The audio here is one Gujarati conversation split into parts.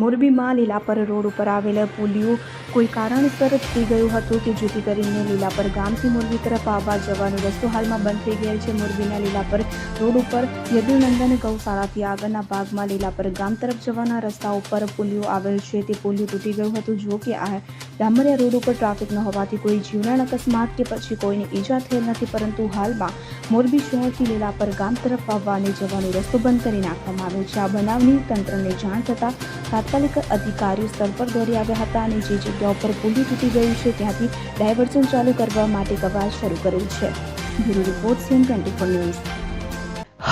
મોરબીમાં લીલાપર રોડ ઉપર આવેલ પુલિયું કોઈ કારણસર થઈ ગયું હતું કે જેથી કરીને લીલાપર ગામથી મોરબી તરફ આવવા જવાનો રસ્તો હાલમાં બંધ થઈ ગયેલ છે. મોરબીના લીલાપર રોડ ઉપર યદુનંદન ગૌશાળાથી આગળના ભાગમાં લીલાપર ગામ તરફ જવાના રસ્તા ઉપર પુલિયું આવેલ છે. તે પુલિયું તૂટી ગયું હતું. જો કે આ ડામરિયા રોડ ઉપર ટ્રાફિક ન હોવાથી કોઈ જીવલેણ અકસ્માત કે પછી કોઈને ઈજા થયેલ નથી, પરંતુ હાલમાં મોરબી શહેરથી લીલાપર ગામ તરફ આવવા જવાનો રસ્તો બંધ કરી નાખવામાં આવ્યો છે. આ બનાવની તંત્રને જાણ થતાં તાત્કાલિક અધિકારીઓ સ્થળ પર દોડી આવ્યા હતા અને જે જગ્યા ઉપર પુલી તૂટી ગયું છે ત્યાંથી ડાયવર્ઝન ચાલુ કરવા માટે કવાયત શરૂ કરેલ છે.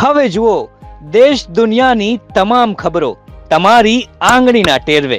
હવે જુઓ, દેશ દુનિયાની તમામ ખબરો તમારી આંગળીના ટેરવે.